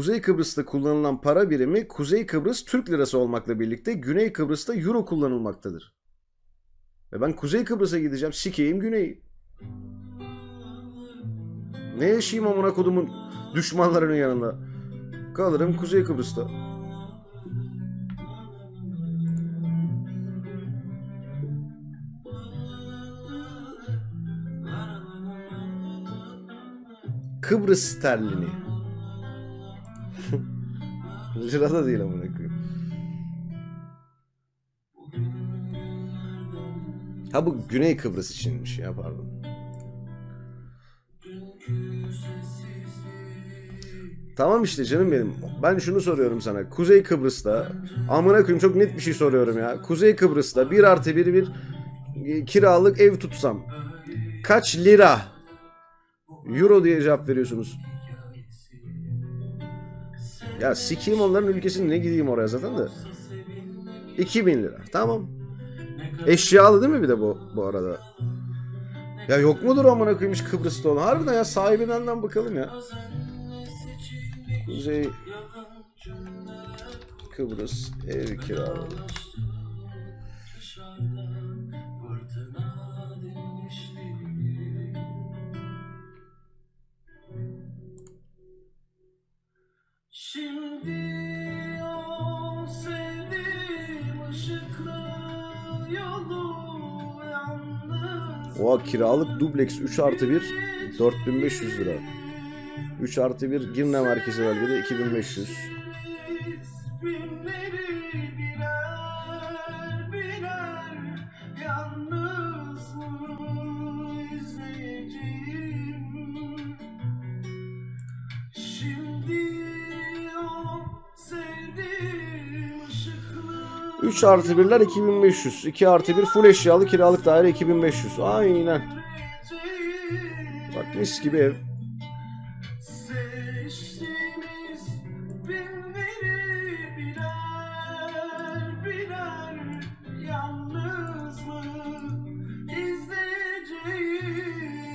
Kuzey Kıbrıs'ta kullanılan para birimi Kuzey Kıbrıs Türk Lirası olmakla birlikte Güney Kıbrıs'ta Euro kullanılmaktadır. Ve ben Kuzey Kıbrıs'a gideceğim. Sikeyim Güney'i. Ne yaşayayım amına kodumun düşmanlarının yanında? Kalırım Kuzey Kıbrıs'ta. Kıbrıs sterlini. Lira da değil amına koyayım. Ha bu Güney Kıbrıs içinmiş ya pardon. Tamam işte canım benim. Ben şunu soruyorum sana. Kuzey Kıbrıs'ta amına koyayım çok net bir şey soruyorum ya. Kuzey Kıbrıs'ta 1 artı 1 bir e, kiralık ev tutsam kaç lira euro diye cevap veriyorsunuz. Ya sikeyim onların ülkesini ne gideyim oraya zaten de. 2000 lira. Tamam. Eşyalı değil mi bir de bu bu arada? Ya yok mudur amına koymuş Kıbrıs'ta olan? Harbiden ya sahibinden bakalım ya. Kuzey Kıbrıs ev kiralı. Oha kiralık dubleks 3 artı 1 4500 lira. 3 artı 1 Girne merkezi bölgede 2500. 3 artı 1'ler 2500. 2 artı 1 full eşyalı kiralık daire 2500. Aynen. Bak mis gibi ev.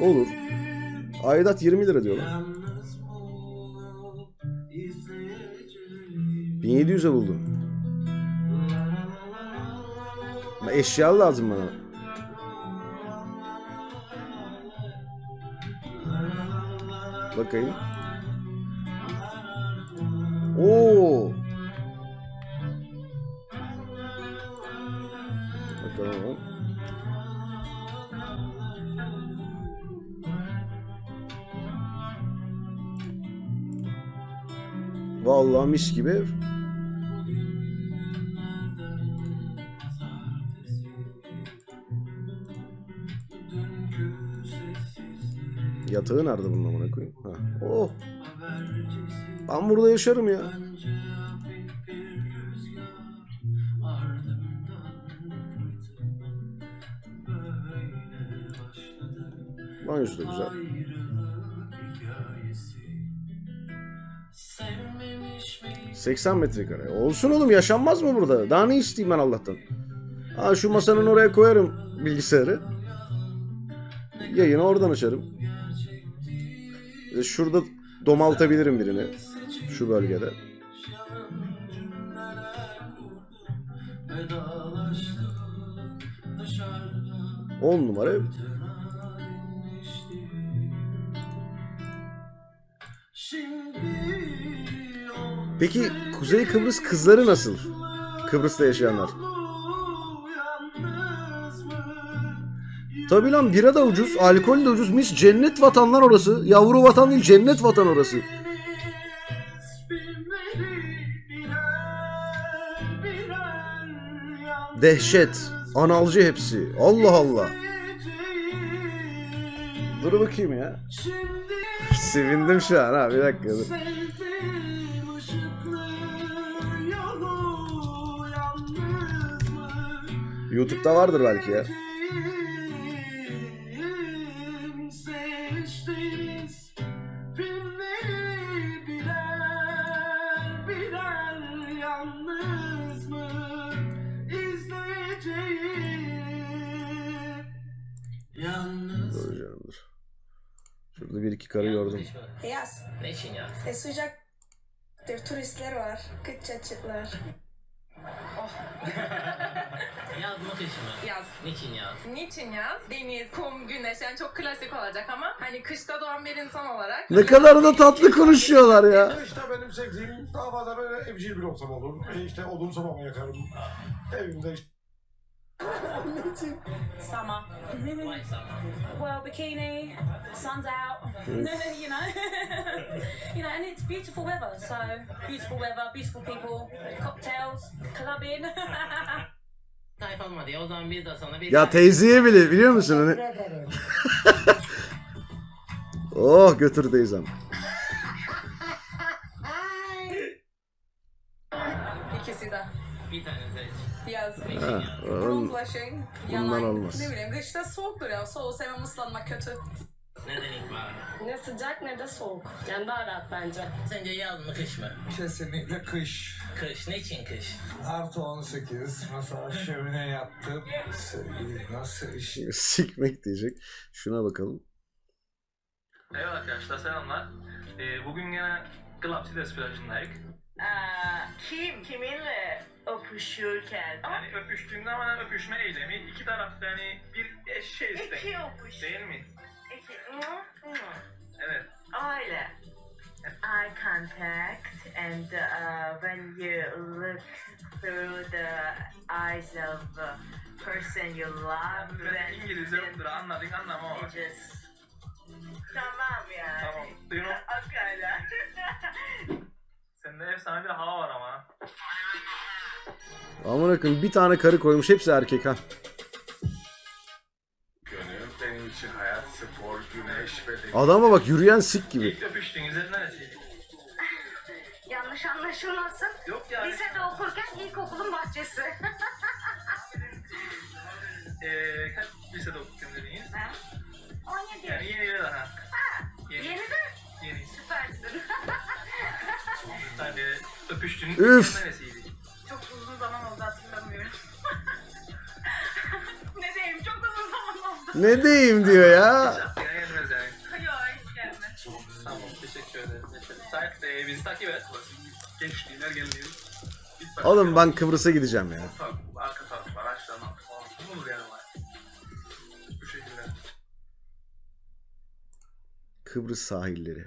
Olur. Aidat 20 lira diyorlar. Yalnız mı izleyeceğiz? 1700'e buldum. Eşyalı lazım bana. Bakayım. Oo. Bakalım. Vallahi mis gibi Yatağı nerede bunun amına koyayım? Ha. Oh. Ben burada yaşarım ya. Banyosu da güzel. Sevmemiş mi 80 metrekare. Olsun oğlum yaşanmaz mı burada? Daha ne isteyeyim ben Allah'tan? Ha şu masanın oraya koyarım bilgisayarı. Yayını oradan açarım. Şurada domaltabilirim birini. Şu bölgede. 10 numara Peki Kuzey Kıbrıs kızları nasıl? Kıbrıs'ta yaşayanlar. Tabi lan bira da ucuz, alkol de ucuz. Mis cennet vatanlar orası. Yavru vatan değil cennet vatan orası. Dehşet. Analcı hepsi. Allah Allah. Dur bakayım ya. Sevindim şu an ha bir dakika dur. YouTube'da vardır belki ya. Şurada bir iki karı gördüm. Beyaz. Ne için ya? E sıcak Turistler var. Kıçaçıklar. Yaz mı kış mı? Yaz. Niçin yaz? Niçin yaz? Deniz, kum, güneş yani çok klasik olacak ama hani kışta doğan bir insan olarak. Ne kadar da tatlı konuşuyorlar ya. İşte benim sevdiğim daha fazla böyle evcil bir ortam olur. E İşte odun sobamı yakarım. Evimde işte Summer. Well, bikini, sun's out, you know, you know, and it's beautiful weather. So beautiful weather, beautiful people, cocktails, clubbing. Tayf olmadı ya o zaman biz de sana bir... Ya teyzeye bile biliyor musun hani? oh götür teyzem. Bundan yalan. olmaz. Ne bileyim kışta soğuktur ya. Soğuğu sevmem ıslanmak kötü. Neden ilkbahar? ne sıcak ne de soğuk. Yani daha rahat bence. Sence yaz mı kış mı? kesinlikle kış. Kış. Niçin kış? Artı 18. Mesela şömine yaptım. Sevgili nasıl iş? Sikmek diyecek. Şuna bakalım. Evet arkadaşlar selamlar. Ee, bugün yine Club Sides kim kiminle öpüşürken Yani öpüştüğünde ama öpüşme eylemi iki tarafta yani bir eşe istek. iki öpüş Değil mi? iki Hı, hı. Evet. öyle eye contact and uh, when you look through the eyes of the person you love Ben then, İngilizce yoktur anladın anlamam ama. it just tamam yani Tamam. Duyun Akala. Sende efsane bir hava var ama. Aman akın bir tane karı koymuş hepsi erkek ha. Gönül benim için hayat, spor, güneş ve deniz. Adama bak yürüyen sik gibi. İlk öpüştüğünüz yer neresiydi? Yanlış anlaşılmasın. Yok ya. Lisede okurken ilkokulun bahçesi. Ee, kaç lisede okudun Üf. Çok uzun zaman oldu hatırlamıyorum. ne diyeyim çok uzun zaman oldu. Ne diyeyim diyor ya. Gelmez yani. Yok hiç gelmez. Tamam teşekkür ederim. Sait e, bizi takip et. Gençliğinler başta Oğlum ben Kıbrıs'a gideceğim ya. Tabii, arka taraf var, aşağıdan falan. Ne olur yani var. Bu şekilde. Kıbrıs sahilleri.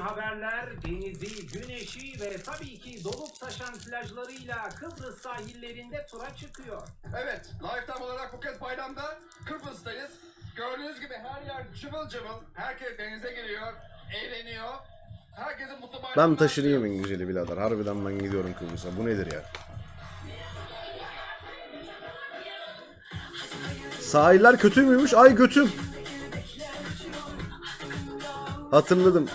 Haberler denizi, güneşi ve tabii ki dolup taşan plajlarıyla Kıbrıs sahillerinde tura çıkıyor. Evet, Lifetime olarak bu kez bayramda Kıbrıs'tayız. Gördüğünüz gibi her yer cıvıl cıvıl. Herkes denize giriyor, eğleniyor. Herkesin mutlu bayramlar. Ben taşınayım en güzeli birader. Harbiden ben gidiyorum Kıbrıs'a. Bu nedir ya? Sahiller kötü müymüş? Ay götüm. Hatırladım.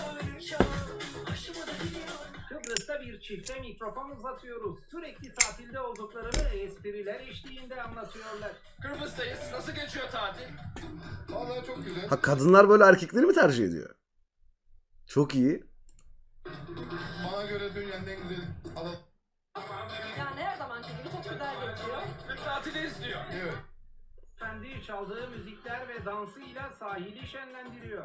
Mikrofon uzatıyoruz. Sürekli tatilde olduklarını espriler eşliğinde anlatıyorlar. Kıbrıs'tayız. Nasıl geçiyor tatil? Vallahi çok güzel. Ha kadınlar böyle erkekleri mi tercih ediyor? Çok iyi. Bana göre dünyanın en güzel ada. Yani her zamanki gibi çok güzel geçiyor. Türk tatili istiyor. Evet. Kendi çaldığı müzikler ve dansıyla sahili şenlendiriyor.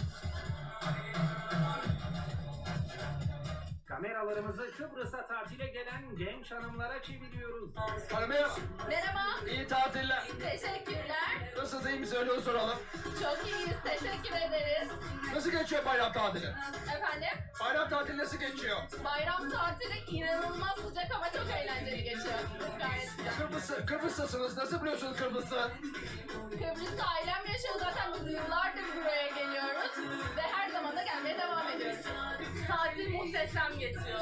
Kameralarımızı Kıbrıs'a tatile gelen genç hanımlara çeviriyoruz. Hadi merhaba. Merhaba. İyi tatiller. Teşekkürler. Nasılsınız iyi misiniz öyle soralım. Çok iyiyiz. Teşekkür ederiz. Nasıl geçiyor bayram tatili? Efendim? Bayram tatili nasıl geçiyor? Bayram tatili inanılmaz sıcak ama çok eğlenceli geçiyor. Gayet güzel. Kıbrıs, Kıbrıs'tasınız. Nasıl biliyorsunuz Kıbrıs'ı? Kıbrıs'ta ailem yaşıyor zaten biz yıllardır muhteşem geçiyor.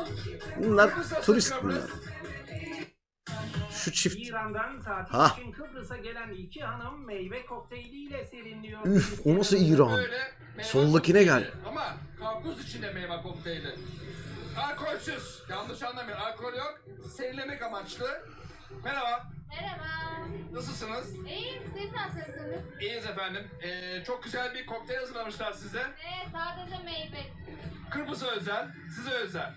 Bunlar turist bunlar. Şu çift. İran'dan tatil Ha. için Kıbrıs'a gelen iki hanım meyve kokteyliyle serinliyor. Üf o nasıl İran? Soldakine gel. Ama karpuz içinde meyve kokteyli. Alkolsüz. Yanlış anlamayın. Alkol yok. Serinlemek amaçlı. Merhaba. Merhaba. Nasılsınız? İyiyim siz nasılsınız? İyiyiz efendim. Ee, çok güzel bir kokteyl hazırlamışlar size. Evet sadece meyve. Kıbrıs'a özel, size özel.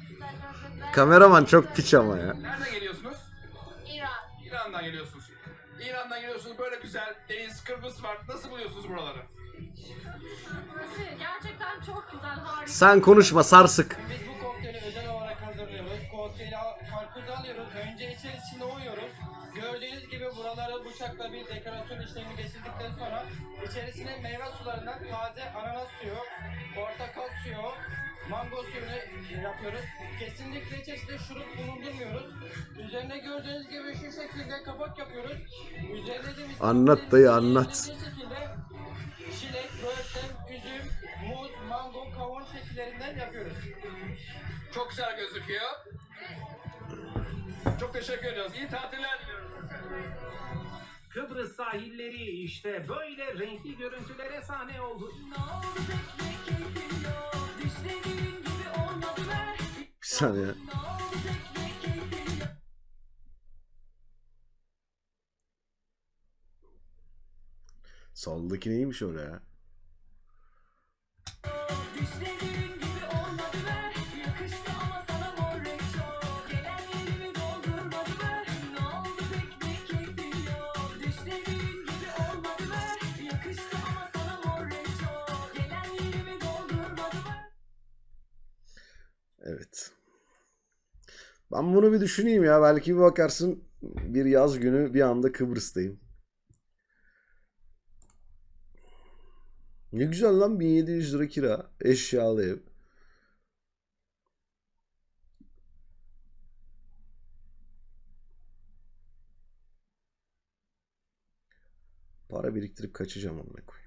Kameraman çok piç ama ya. Nereden geliyorsunuz? İran. İran'dan geliyorsunuz. İran'dan geliyorsunuz. Böyle güzel deniz, Kıbrıs var. Nasıl buluyorsunuz buraları? Burası gerçekten çok güzel, harika. Sen konuşma sarsık. Yapıyoruz. Kesinlikle içerisinde şurup bulundurmuyoruz. Üzerine gördüğünüz gibi şu şekilde kapak yapıyoruz. Üzerine de Anlat dayı, anlat. Çilek, böğürtlen, üzüm, muz, mango, kavun şekillerinden yapıyoruz. Çok güzel gözüküyor. Çok teşekkür ediyoruz. İyi tatiller diliyoruz. Kıbrıs sahilleri işte böyle renkli görüntülere sahne oldu. Bir saniye. Soldaki neymiş öyle Ben bunu bir düşüneyim ya. Belki bir bakarsın bir yaz günü bir anda Kıbrıs'tayım. Ne güzel lan 1700 lira kira. Eşyalı ev. Para biriktirip kaçacağım onunla koyayım.